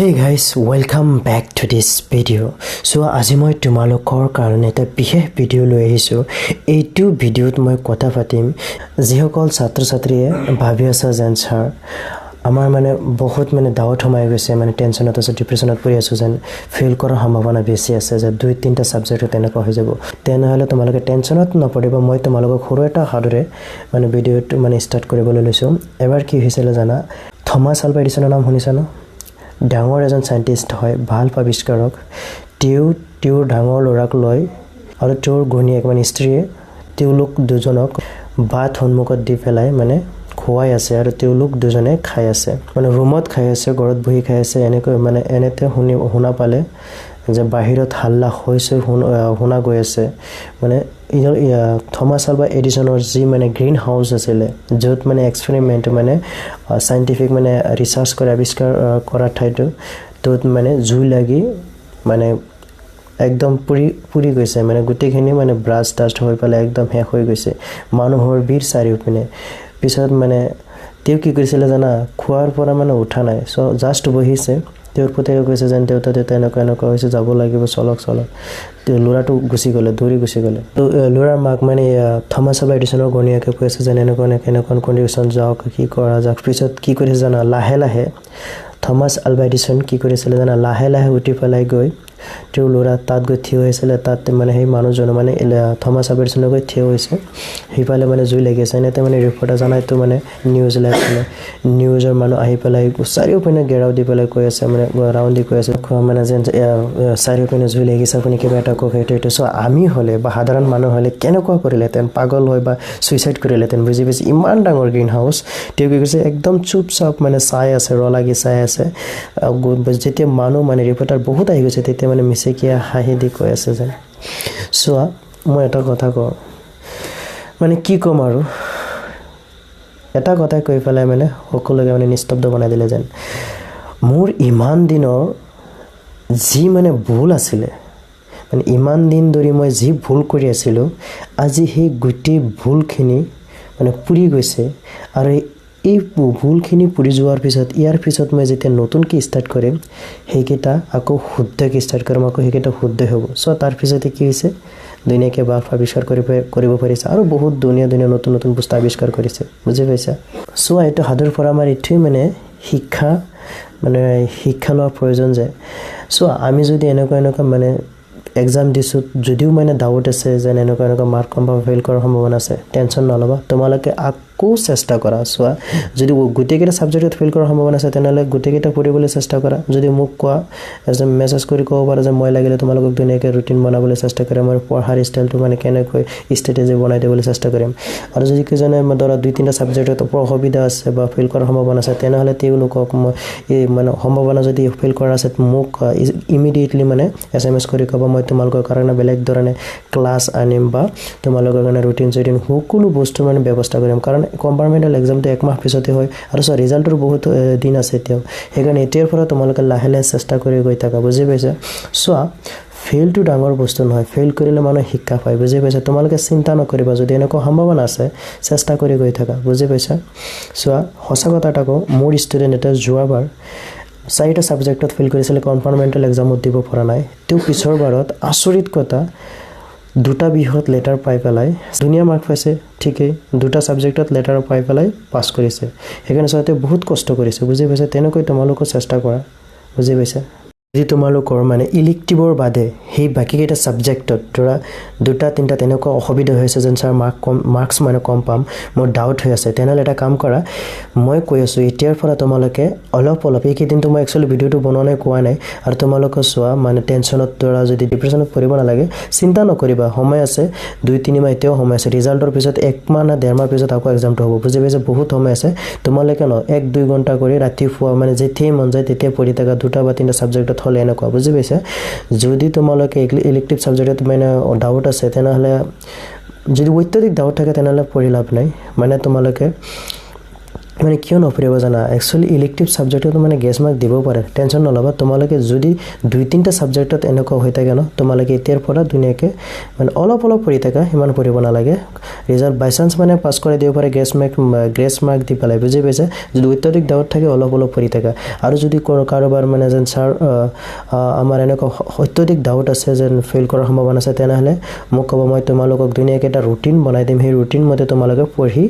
Hey guys welcome back to this video' so' আজি মই তোমালোকৰ কাৰণে এটা বিশেষ ভিডিঅ' লৈ আহিছোঁ। এইটো ভিডিঅ'ত মই কথা পাতিম। যিসকল ছাত্ৰ ছাত্ৰীয়ে ভাবি আছে যেন, ছাৰ, আমাৰ মানে বহুত মানে ডাউট সোমাই গৈছে মানে টেনশ্যনত আছোঁ ডিপ্ৰেশ্যনত পৰি আছোঁ যেন ফেইল কৰাৰ সম্ভাৱনা বেছি আছে যে দুই, তিনিটা ছাবজেক্টত তেনেকুৱা হৈ যাব। তেনেহ'লে তোমালোকে টেনশ্যনত নপৰিব, মই তোমালোকক সৰু এটা সাধুৰে মানে ভিডিঅ'টো মানে ষ্টাৰ্ট কৰিবলৈ লৈছোঁ। এবাৰ কি হৈছিলে জানা? থমাছ আলবা এডিচনৰ নাম শুনিছা ন ডাঙৰ এজন চাইণ্টিষ্ট হয় ভাল আৱিষ্কাৰক। তেওঁ তেওঁৰ ডাঙৰ ল'ৰাক লয় আৰু তেওঁৰ ঘৈণীয়েক মানে স্ত্ৰীয়ে তেওঁলোক দুজনক বাট সন্মুখত দি পেলাই মানে খুৱাই আছে আৰু তেওঁলোক দুজনে খাই আছে। মানে ৰুমত খাই আছে ঘৰত বহি খাই আছে এনেকৈ মানে এনেতে শুনি শুনা পালে যে বাহিৰত হাল্লা হৈছে শুন- গৈ আছে। মানে থমাছ আলবা এডিচনৰ যি মানে গ্ৰীণ হাউচ আছিলে য'ত মানে এক্সপেৰিমেণ্ট মানে চাইণ্টিফিক মানে ৰিচাৰ্চ কৰি আৱিষ্কাৰ কৰা ঠাইটো ত'ত মানে জুই লাগি মানে একদম পুৰি পুৰি গৈছে। মানে গোটেইখিনি মানে ব্ৰাছ টাষ্ট হৈ পেলাই একদম শেষ হৈ গৈছে। মানুহৰ ভিৰ চাৰিওপিনে। পিছত মানে তেওঁ কি কৰিছিলে জানা? খোৱাৰ পৰা মানে উঠা নাই। চ' জাষ্ট বহিছে। তেওঁৰ পুতেকে কৈছে যেন দেউতা দেউতা এনেকুৱা এনেকুৱা হৈছে যাব লাগিব চলক চলক। তেওঁ ল'ৰাটো গুচি গ'লে দৌৰি গুচি গ'লে। ত' ল'ৰাৰ মাক মানে থমাছ আলবা এডিচনৰ ঘৈণীয়েকে কৈ আছে যেন এনেকুৱা এনেকুৱা এনেকুৱা কণ্ডিশ্যন যাওক কি কৰা যাওক। পিছত কি কৰিছে জানা? লাহে লাহে থমাছ আলবা এডিচন কি কৰিছিলে জানা? লাহে লাহে উঠি পেলাই গৈ তেওঁৰ ল'ৰা তাত গৈ থিয় হৈছিলে, তাত মানে সেই মানুহজনে মানে থমাছ আলবা গৈ থিয় হৈছে। সিফালে মানে জুই লাগি আছে এনেতে মানে ৰিপৰ্টাৰ জানাইতো মানে নিউজ মানে নিউজৰ মানুহ আহি পেলাই চাৰিওপিনে গেৰাও দি পেলাই কৈ আছে মানে ৰাউণ্ড দি কৈ আছে মানে যেন চাৰিওপিনে জুই লাগিছে, আপুনি কিবা এটা কওক, সেইটো এইটো চ' আমি হ'লে বা সাধাৰণ মানুহ হ'লে কেনেকুৱা কৰিলেহেঁতেন, পাগল হয় বা ছুইচাইড কৰিলেহেঁতেন, বুজি পাইছে? ইমান ডাঙৰ গ্ৰীণ হাউচ তেওঁ কি কৈছে, একদম চুপচাপ মানে চাই আছে ৰ লাগি চাই আছে। যেতিয়া মানুহ মানে ৰিপৰ্টাৰ বহুত আহি গৈছে, তেতিয়া মানে মিচিকিয়া হাঁহি দি কৈ আছে যেন চোৱা, মই এটা কথা কওঁ। মানে কি ক'ম আৰু? এটা কথাই কৈ পেলাই মানে সকলোকে মানে নিস্তব্ধ বনাই দিলে যেন। মোৰ ইমান দিনৰ যি মানে ভুল আছিলে মানে ইমান দিন ধৰি মই যি ভুল কৰি আছিলোঁ, আজি সেই গোটেই ভুলখিনি মানে পুৰি গৈছে। আৰু এই ভুলখিনি পুৰি যোৱাৰ পিছত, ইয়াৰ পিছত মই যেতিয়া নতুনকৈ ষ্টাৰ্ট কৰিম, সেইকেইটা আকৌ শুদ্ধকৈ ষ্টাৰ্ট কৰিম, আকৌ সেইকেইটা শুদ্ধ হ'ব। চ' তাৰপিছতে কি হৈছে? ধুনীয়াকৈ বাল্ব আৱিষ্কাৰ কৰিব কৰিব পাৰিছে আৰু বহুত ধুনীয়া ধুনীয়া নতুন নতুন বস্তু আৱিষ্কাৰ কৰিছে, বুজি পাইছা? চোৱা এইটো সাধুৰ পৰা আমাৰ এইটোৱে মানে শিক্ষা মানে শিক্ষা লোৱাৰ প্ৰয়োজন যে। চোৱা আমি যদি এনেকুৱা এনেকুৱা মানে এক্সাম দিছোঁ, যদিও মানে ডাউট আছে যেন এনেকুৱা এনেকুৱা মাৰ্ক কম বা ফেইল কৰাৰ সম্ভাৱনা আছে টেনশ্যন নল'বা। তোমালোকে আকৌ চেষ্টা কৰা। চোৱা, যদি গোটেইকেইটা ছাবজেক্টত ফেইল কৰাৰ সম্ভাৱনা আছে, তেনেহ'লে গোটেইকেইটা পঢ়িবলৈ চেষ্টা কৰা। যদি মোক কোৱা, এজন মেছেজ কৰি ক'ব পাৰা যে মই লাগিলে তোমালোকক ধুনীয়াকৈ ৰুটিন বনাবলৈ চেষ্টা কৰিম আৰু পঢ়াৰ ষ্টাইলটো মানে কেনেকৈ ষ্ট্ৰেটেজি বনাই দিবলৈ চেষ্টা কৰিম। আৰু যদি কিজনে ধৰা দুই তিনিটা ছাবজেক্টত অসুবিধা আছে বা ফেইল কৰাৰ সম্ভাৱনা আছে, তেনেহ'লে তেওঁলোকক মই এই মানে সম্ভাৱনা যদি ফেইল কৰা আছে, মোক ইমিডিয়েটলি মানে এছ এম এছ কৰি ক'ব, মই তোমালোকৰ কাৰণে বেলেগ ধৰণে ক্লাছ আনিম বা তোমালোকৰ কাৰণে ৰুটিন চুটিন সকলো বস্তুৰ মানে ব্যৱস্থা কৰিম। কাৰণ কম্পাৰ্টমেণ্টেল এক্সামটো একমাহ পিছতে হয়। আৰু চোৱা ৰিজাল্টৰ বহুত দিন আছে এতিয়াও। সেইকাৰণে এতিয়াৰ পৰা তোমালোকে লাহে লাহে চেষ্টা কৰি গৈ থাকা, বুজি পাইছা? চোৱা ফেইলটো ডাঙৰ বস্তু নহয়। ফেইল কৰিলে মানুহে শিক্ষা পায়, বুজি পাইছা? তোমালোকে চিন্তা নকৰিবা, যদি এনেকুৱা সম্ভাৱনা আছে, চেষ্টা কৰি গৈ থাকা, বুজি পাইছা? চোৱা, সঁচা কথা এটা কওঁ, মোৰ ষ্টুডেণ্ট এটা যোৱাবাৰ চাৰিটা ছাবজেক্টত ফেইল কৰিছিলে কনফাৰ্মেণ্টেল এক্সামত দিব পৰা নাই। তেওঁ পিছৰ বাৰত আচৰিত কথা দুটা বিহত লেটাৰ পাই পেলাই ধুনীয়া মাৰ্ক পাইছে, ঠিকেই, দুটা ছাবজেক্টত লেটাৰ পাই পেলাই পাছ কৰিছে। সেইকাৰণে চোৱা বহুত কষ্ট কৰিছে, বুজি পাইছে? তেনেকৈ তোমালোকেও চেষ্টা কৰা, বুজি পাইছা? যদি তোমালোকৰ মানে ইলেক্টিভৰ বাদে সেই বাকীকেইটা ছাবজেক্টত ধৰা দুটা তিনিটা তেনেকুৱা অসুবিধা হৈ আছে যেন ছাৰ মাৰ্ক কম মাৰ্কছ মানে কম পাম মোৰ ডাউট হৈ আছে। তেনেহ'লে এটা কাম কৰা মই কৈ আছোঁ এতিয়াৰ পৰা তোমালোকে অলপ অলপ এইকেইদিনটো মই একচুৱেলি ভিডিঅ'টো বনোৱা নাই কোৱা নাই আৰু তোমালোকে চোৱা মানে টেনশ্যনত ধৰা যদি ডিপ্ৰেশ্যনত পৰিব নালাগে চিন্তা নকৰিবা সময় আছে দুই তিনিমাহ এতিয়াও সময় আছে ৰিজাল্টৰ পিছত একমাহ নে ডেৰ মাহ পিছত আকৌ এক্সামটো হ'ব বুজি পাইছে বহুত সময় আছে তোমালোকে ন এক দুই ঘণ্টা কৰি ৰাতিপুৱা মানে যেতিয়াই মন যায় তেতিয়াই পঢ়ি থাকা দুটা বা তিনিটা ছাবজেক্টত হ'লে এনেকুৱা, বুজি পাইছে? যদি তোমালোকে ইলেক্টিভ ছাবজেক্টত মানে ডাউট আছে, তেনেহ'লে যদি অত্যাধিক ডাউট থাকে, তেনেহ'লে পঢ়ি লাভ নাই। মানে তোমালোকে মানে কিয় নপৰিব জানা? একচুৱেলি ইলেক্টিভ ছাবজেক্টত মানে গেছ মাৰ্ক দিব পাৰে। টেনশ্যন নল'বা, তোমালোকে যদি দুই তিনিটা ছাবজেক্টত এনেকুৱা হৈ থাকে ন, তোমালোকে এতিয়াৰ পৰা ধুনীয়াকৈ মানে অলপ অলপ পঢ়ি থাকা, সিমান পঢ়িব নালাগে। ৰিজাল্ট বাই চান্স মানে পাছ কৰাই দিব পাৰে গেছ মাৰ্ক গ্ৰেছ মাৰ্ক দি পেলাই বুজি পাইছে? যদি অত্যাধিক ডাউট থাকে, অলপ অলপ পঢ়ি থাকা। আৰু যদি কৰ- কাৰোবাৰ মানে যেন ছাৰ আমাৰ এনেকুৱা অত্যাধিক ডাউট আছে যেন ফেইল কৰাৰ সম্ভাৱনা আছে, তেনেহ'লে মোক ক'ব, মই তোমালোকক ধুনীয়াকৈ এটা ৰুটিন বনাই দিম। সেই ৰুটিন মতে তোমালোকে পঢ়ি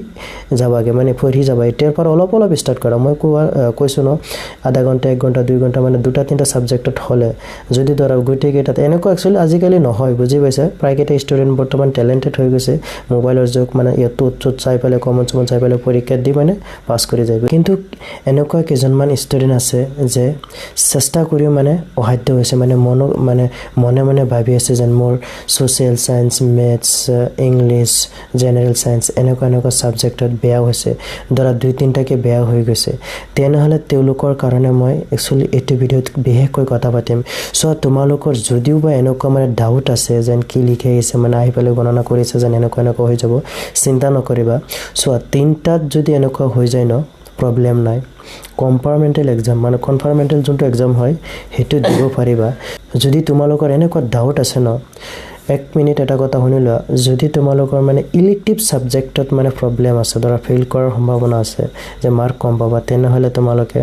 যাবাগে মানে পঢ়ি যাবা। এতিয়াৰ পৰা অলপ অলপ ষ্টাৰ্ট কৰা। মই কোৱা কৈছোঁ ন আধা ঘণ্টা এক ঘণ্টা দুই ঘণ্টা মানে দুটা তিনিটা ছাবজেক্টত হ'লে। যদি ধৰা গোটেইকেইটাত এনেকুৱা একচুৱেলি আজিকালি নহয় বুজি পাইছে? প্ৰায়কেইটা ষ্টুডেণ্ট বৰ্তমান টেলেণ্টেড হৈ গৈছে। মোবাইলৰ যুগ মানে ইয়াত ত'ত ত'ত চাই পেলাই কমন চমন চাই পেলাই পৰীক্ষাত দি মানে পাছ কৰি যায়। কিন্তু এনেকুৱা কেইজনমান ষ্টুডেণ্ট আছে যে চেষ্টা কৰিও মানে অসাধ্য হৈছে মানে মন মানে মনে মনে ভাবি আছে যেন মোৰ social science maths English general science এনেকুৱা এনেকুৱা ছাবজেক্টত বেয়া হৈছে। ধৰা দুই তিনিটাকৈ বেয়া হৈ গৈছে। তেনেহ'লে তেওঁলোকৰ কাৰণে মই একচুৱেলি এইটো ভিডিঅ'ত বিশেষকৈ কথা পাতিম। চ' তোমালোকৰ যদিও বা এনেকুৱা মানে ডাউট আছে যেন কি লিখি আহিছে মানে আহি পেলাই গণনা কৰিছে যেন এনেকুৱা এনেকুৱা হৈ যাব, চিন্তা নকৰিবা। চোৱা তিনিটাত যদি এনেকুৱা হৈ যায় ন প্ৰব্লেম নাই। কম্পাৰ্টমেণ্টেল এক্সাম মানে কনফাৰ্মেণ্টেল যোনটো এক্সাম হয়, সেইটো দিব পাৰিবা। যদি তোমালোকৰ এনেকুৱা ডাউট আছে ন এক মিনিট এটা কথা শুনি লোৱা। যদি তোমালোকৰ মানে ইলেক্টিভ ছাবজেক্টত মানে প্ৰব্লেম আছে, ধৰা ফেইল কৰাৰ সম্ভাৱনা আছে, যে মাৰ্ক কম পাবা, তেনেহ'লে তোমালোকে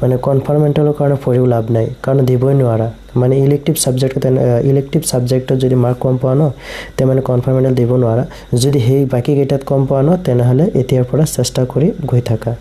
মানে কনফাৰ্মেণ্টেলৰ কাৰণে পঢ়িও লাভ নাই, কাৰণ দিবই নোৱাৰা। মানে ইলেক্টিভ ছাবজেক্টত ইলেক্টিভ ছাবজেক্টত যদি মাৰ্ক কম পোৱা ন, তে মানে কনফাৰ্মেণ্টেল দিব নোৱাৰা। যদি সেই বাকীকেইটাত কম পোৱা ন, তেনেহ'লে এতিয়াৰ পৰা চেষ্টা কৰি গৈ থাকা।